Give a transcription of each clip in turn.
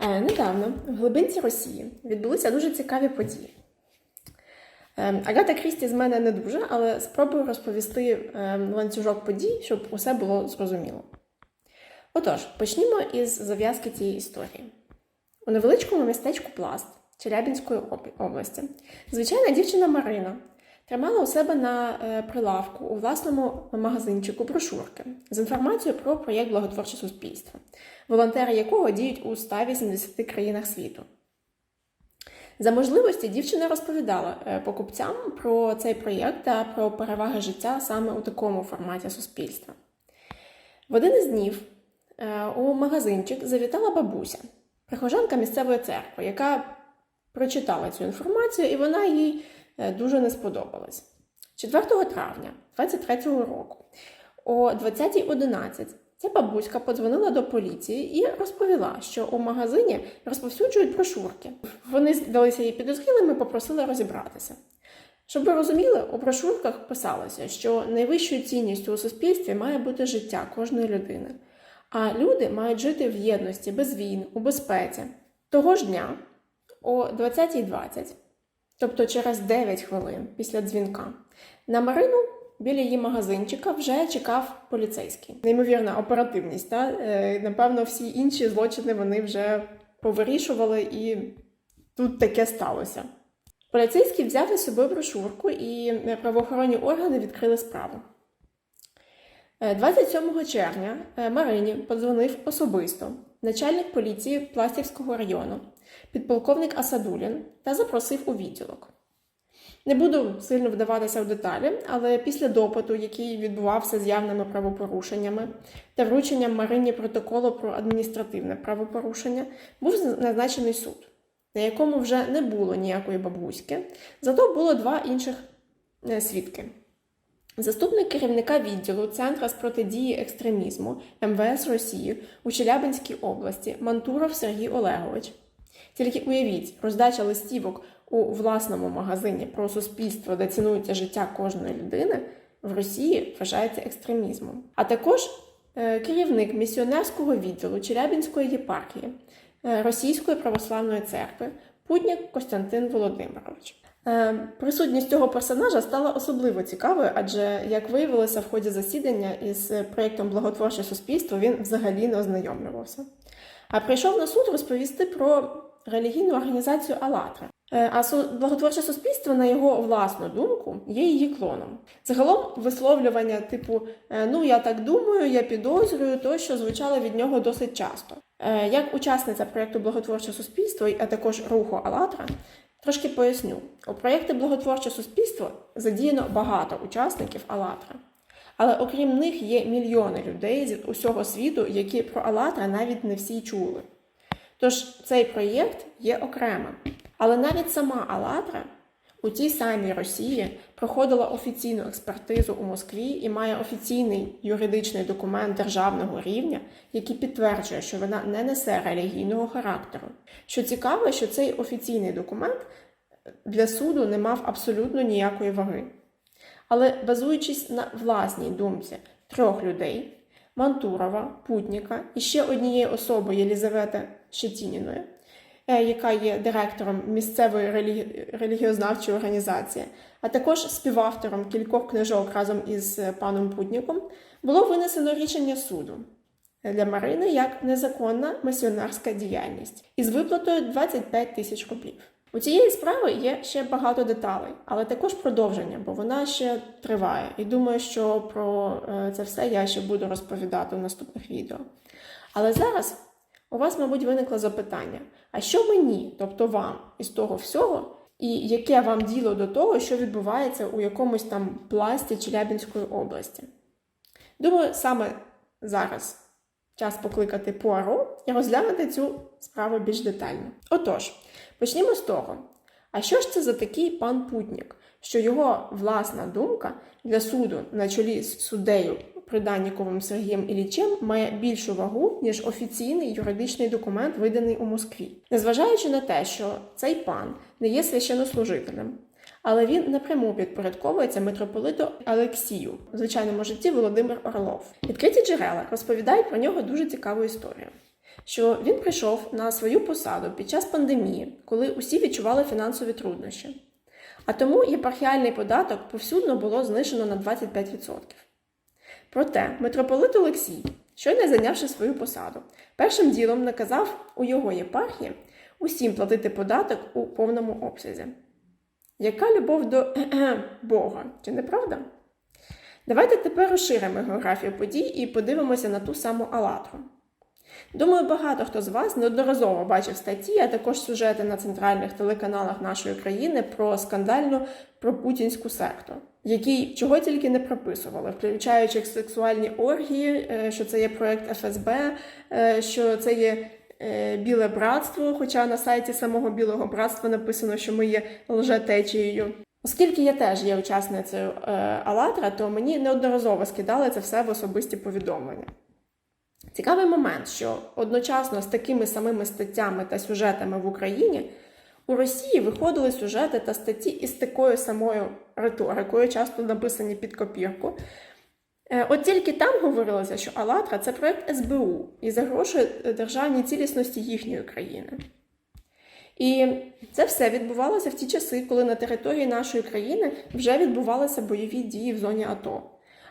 Е, Недавно в глибинці Росії відбулися дуже цікаві події. Е, Агата Крісті з мене не дуже, але спробую розповісти е, ланцюжок подій, щоб усе було зрозуміло. Отож, почнімо із зав'язки цієї історії. У невеличкому містечку Пласт Челябінської області звичайна дівчина Марина тримала у себе на е, прилавку у власному магазинчику брошурки з інформацією про проєкт Благотворче суспільство, волонтери якого діють у 180 країнах світу. За можливості дівчина розповідала е, покупцям про цей проєкт та про переваги життя саме у такому форматі суспільства. В один із днів е, у магазинчик завітала бабуся, прихожанка місцевої церкви, яка прочитала цю інформацію, і вона їй дуже не сподобалась. 4 травня 2023 року о 20.11 ця бабуська подзвонила до поліції і розповіла, що у магазині розповсюджують брошурки. Вони здалися їй підозрілими, попросили розібратися. Щоб ви розуміли, у брошурках писалося, що найвищою цінністю у суспільстві має бути життя кожної людини, а люди мають жити в єдності, без війн, у безпеці. Того ж дня о 20.20, тобто через 9 хвилин після дзвінка, на Марину біля її магазинчика вже чекав поліцейський. Неймовірна оперативність. Та? Е, Напевно, всі інші злочини вони вже повирішували, і тут таке сталося. Поліцейський взяв із собою брошурку, і правоохоронні органи відкрили справу. Е, 27 червня е, Марині подзвонив особисто начальник поліції Пластівського району, підполковник Асадулін, та запросив у відділок. Не буду сильно вдаватися в деталі, але після допиту, який відбувався з явними правопорушеннями та врученням Марині протоколу про адміністративне правопорушення, був назначений суд, на якому вже не було ніякої бабуськи, зато було два інших е, свідки. Заступник керівника відділу Центра з протидії екстремізму МВС Росії у Челябинській області Мантуров Сергій Олегович. Тільки уявіть, роздача листівок у власному магазині про суспільство, де цінується життя кожної людини, в Росії вважається екстремізмом. А також е, керівник місіонерського відділу Челябинської єпархії е, Російської православної церкви Путняк Костянтин Володимирович. Е, Присутність цього персонажа стала особливо цікавою, адже, як виявилося в ході засідання із проєктом Благотворче суспільство, він взагалі не ознайомлювався. А прийшов на суд розповісти про релігійну організацію «АЛЛАТРА». Е, А благотворче суспільство, на його власну думку, є її клоном. Загалом висловлювання типу е, ну я так думаю, я підозрюю, тощо звучало від нього досить часто. Е, Як учасниця проєкту Благотворче суспільство, а також руху «АЛЛАТРА», Трошки поясню. У проєкті Благотворче суспільство задіяно багато учасників «АЛЛАТРА». Але окрім них є мільйони людей з усього світу, які про «АЛЛАТРА» навіть не всі чули. Тож цей проєкт є окремим. Але навіть сама «АЛЛАТРА» у тій самій Росії проходила офіційну експертизу у Москві і має офіційний юридичний документ державного рівня, який підтверджує, що вона не несе релігійного характеру. Що цікаво, що цей офіційний документ для суду не мав абсолютно ніякої ваги. Але базуючись на власній думці трьох людей Мантурова, Путніка і ще однієї особи Єлізавети Щетініної, е, яка є директором місцевої релі... релігіознавчої організації, а також співавтором кількох книжок разом із е, паном Путніком, було винесено рішення суду для Марини як незаконна місіонерська діяльність із виплатою 25 тисяч рублів. У цієї справи є ще багато деталей, але також продовження, бо вона ще триває. І думаю, що про е, це все я ще буду розповідати у наступних відео. Але зараз у вас, мабуть, виникло запитання: а що мені, тобто вам, із того всього, і яке вам діло до того, що відбувається у якомусь там пласті Челябінської області? Думаю, саме зараз час покликати Пуаро і розглянути цю справу більш детально. Отож, почнімо з того. А що ж це за такий пан Путнік, що його власна думка для суду на чолі з суддею Приданніковим Сергієм Іллічем має більшу вагу, ніж офіційний юридичний документ, виданий у Москві, незважаючи на те, що цей пан не є священнослужителем, але він напряму підпорядковується митрополиту Алексію, в звичайному житті Володимир Орлов. Відкриті джерела розповідають про нього дуже цікаву історію. що він прийшов на свою посаду під час пандемії, коли усі відчували фінансові труднощі. А тому єпархіальний податок повсюдно було знижено на 25%. Проте митрополит Олексій, щойно зайнявши свою посаду, першим ділом наказав у його єпархії усім платити податок у повному обсязі. Яка любов до Бога, чи не правда? Давайте тепер розширимо географію подій і подивимося на ту саму Алатру. Думаю, багато хто з вас неодноразово бачив статті, а також сюжети на центральних телеканалах нашої країни про скандальну пропутінську секту, який чого тільки не прописували, включаючи сексуальні оргії, е, що це є проект ФСБ, е, що це є е, біле братство, хоча на сайті самого білого братства написано, що ми є лжетечією. Оскільки я теж є учасницею Алатра, то мені неодноразово скидали це все в особисті повідомлення. Цікавий момент, що одночасно з такими самими статтями та сюжетами в Україні у Росії виходили сюжети та статті із такою самою риторикою, часто написані під копірку. Е, От тільки там говорилося, що Алатра це проект СБУ і загрожує державній цілісності їхньої країни. І це все відбувалося в ті часи, коли на території нашої країни вже відбувалися бойові дії в зоні АТО.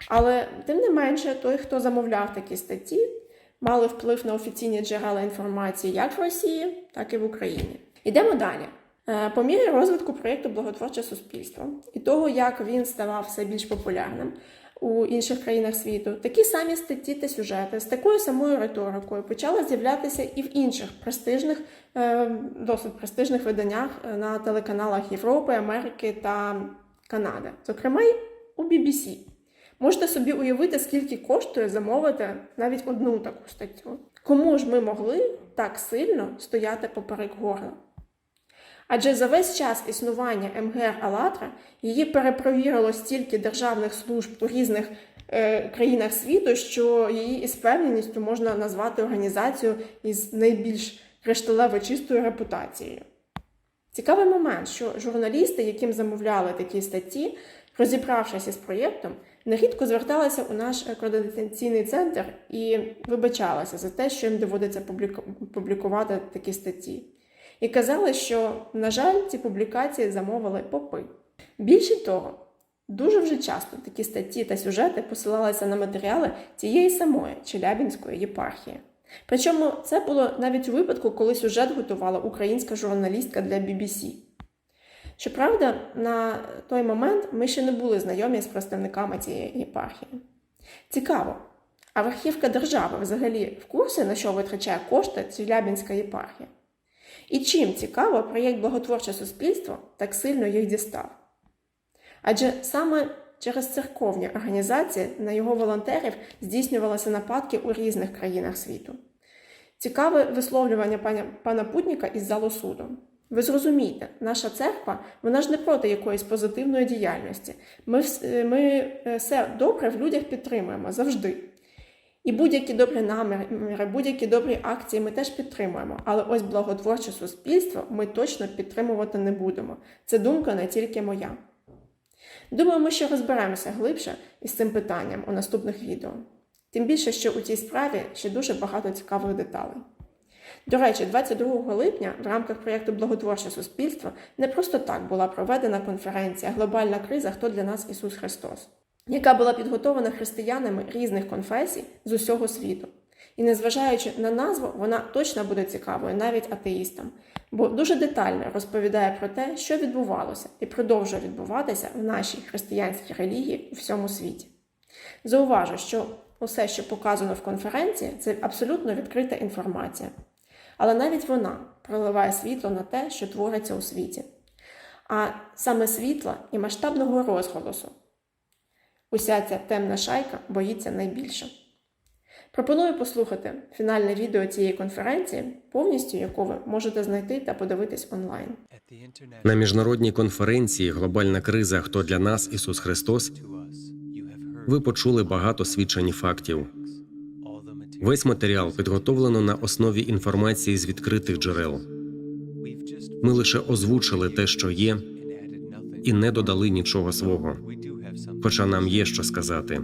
Але тим не менше, той, хто замовляв такі статті, мали вплив на офіційні джерела інформації як в Росії, так і в Україні. Йдемо далі. Е, По мірі розвитку проєкту Благотворче суспільство і того, як він ставав все більш популярним у інших країнах світу, такі самі статті та сюжети з такою самою риторикою почали з'являтися і в інших престижних, е, досить престижних виданнях е, на телеканалах Європи, Америки та Канади, зокрема й у BBC. Можете собі уявити, скільки коштує замовити навіть одну таку статтю. Кому ж ми могли так сильно стояти поперек горла? Адже за весь час існування МГР Алатра її перепровірило стільки державних служб у різних е, країнах світу, що її із певністю можна назвати організацією із найбільш кришталево чистою репутацією. Цікавий момент, що журналісти, яким замовляли такі статті, розібравшись із проєктом, нерідко зверталися у наш акредитаційний центр і вибачалися за те, що їм доводиться публікувати такі статті. І казали, що, на жаль, ці публікації замовили попи. Більше того, дуже вже часто такі статті та сюжети посилалися на матеріали тієї самої Челябінської єпархії. Причому це було навіть у випадку, коли сюжет готувала українська журналістка для BBC. Щоправда, на той момент ми ще не були знайомі з представниками цієї єпархії. Цікаво, а верхівка держави взагалі в курсі, на що витрачає кошти Челябінська єпархія? І чим цікаво, проєкт Благотворче суспільство так сильно їх дістав? Адже саме через церковні організації на його волонтерів здійснювалися нападки у різних країнах світу. Цікаве висловлювання паня, пана Путніка із залу суду. Ви зрозумієте, наша церква вона ж не проти якоїсь позитивної діяльності. Ми, ми е, все добре в людях підтримуємо завжди. І будь-які добрі наміри, будь-які добрі акції ми теж підтримуємо. Але ось благотворче суспільство ми точно підтримувати не будемо. Це думка не тільки моя. Думаю, ми ще розберемося глибше із цим питанням у наступних відео. Тим більше, що у цій справі ще дуже багато цікавих деталей. До речі, 22 липня в рамках проєкту Благотворче суспільство не просто так була проведена конференція Глобальна криза Хто для нас Ісус Христос, яка була підготовлена християнами різних конфесій з усього світу. І незважаючи на назву, вона точно буде цікавою навіть атеїстам, бо дуже детально розповідає про те, що відбувалося і продовжує відбуватися в нашій християнській релігії у всьому світі. Зауважу, що усе, що показано в конференції, це абсолютно відкрита інформація. Але навіть вона проливає світло на те, що твориться у світі. А саме світла і масштабного розголосу уся ця темна шайка боїться найбільше. Пропоную послухати фінальне відео цієї конференції, повністю яку ви можете знайти та подивитись онлайн. На міжнародній конференції Глобальна криза Хто для нас Ісус Христос ви почули багато свідчень і фактів. Весь матеріал підготовлено на основі інформації з відкритих джерел. Ми лише озвучили те, що є, і не додали нічого свого. Хоча нам є що сказати.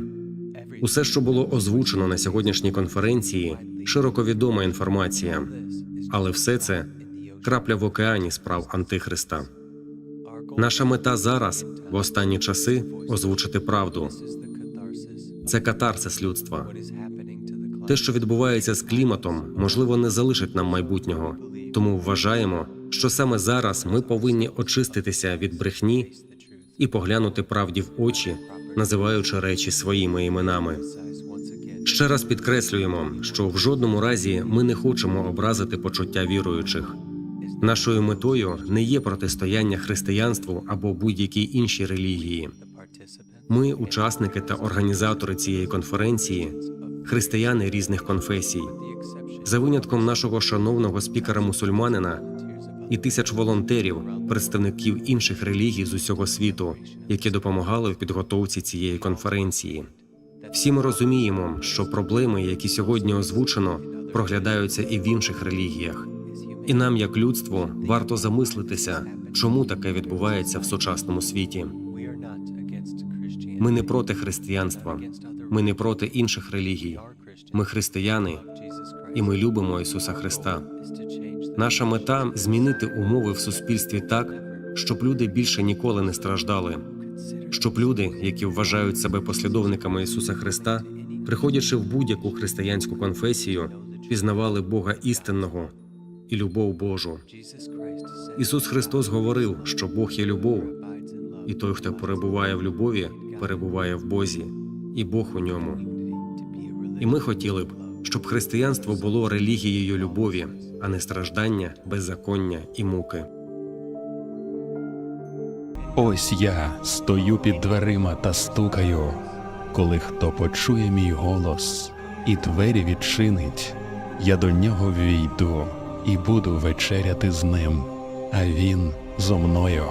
Усе, що було озвучено на сьогоднішній конференції, широко відома інформація, але все це крапля в океані справ Антихриста. Наша мета зараз, в останні часи, озвучити правду. Це катарсис людства. Те, що відбувається з кліматом, можливо, не залишить нам майбутнього. Тому вважаємо, що саме зараз ми повинні очиститися від брехні і поглянути правді в очі, називаючи речі своїми іменами. Ще раз підкреслюємо, що в жодному разі ми не хочемо образити почуття віруючих. Нашою метою не є протистояння християнству або будь-якій іншій релігії. Ми, учасники та організатори цієї конференції, християни різних конфесій, за винятком нашого шановного спікера мусульманина і тисяч волонтерів, представників інших релігій з усього світу, які допомагали в підготовці цієї конференції. Всі ми розуміємо, що проблеми, які сьогодні озвучено, проглядаються і в інших релігіях. І нам, як людству, варто замислитися, чому таке відбувається в сучасному світі. Ми не проти християнства, ми не проти інших релігій. Ми християни, і ми любимо Ісуса Христа. Наша мета змінити умови в суспільстві так, щоб люди більше ніколи не страждали, щоб люди, які вважають себе послідовниками Ісуса Христа, приходячи в будь-яку християнську конфесію, пізнавали Бога істинного і любов Божу. Ісус Христос говорив, що Бог є любов, і той, хто перебуває в любові, перебуває в Бозі, і Бог у ньому. І ми хотіли б, щоб християнство було релігією любові, а не страждання, беззаконня і муки. Ось я стою під дверима та стукаю. Коли хто почує мій голос і двері відчинить, я до нього ввійду і буду вечеряти з ним, а він зо мною.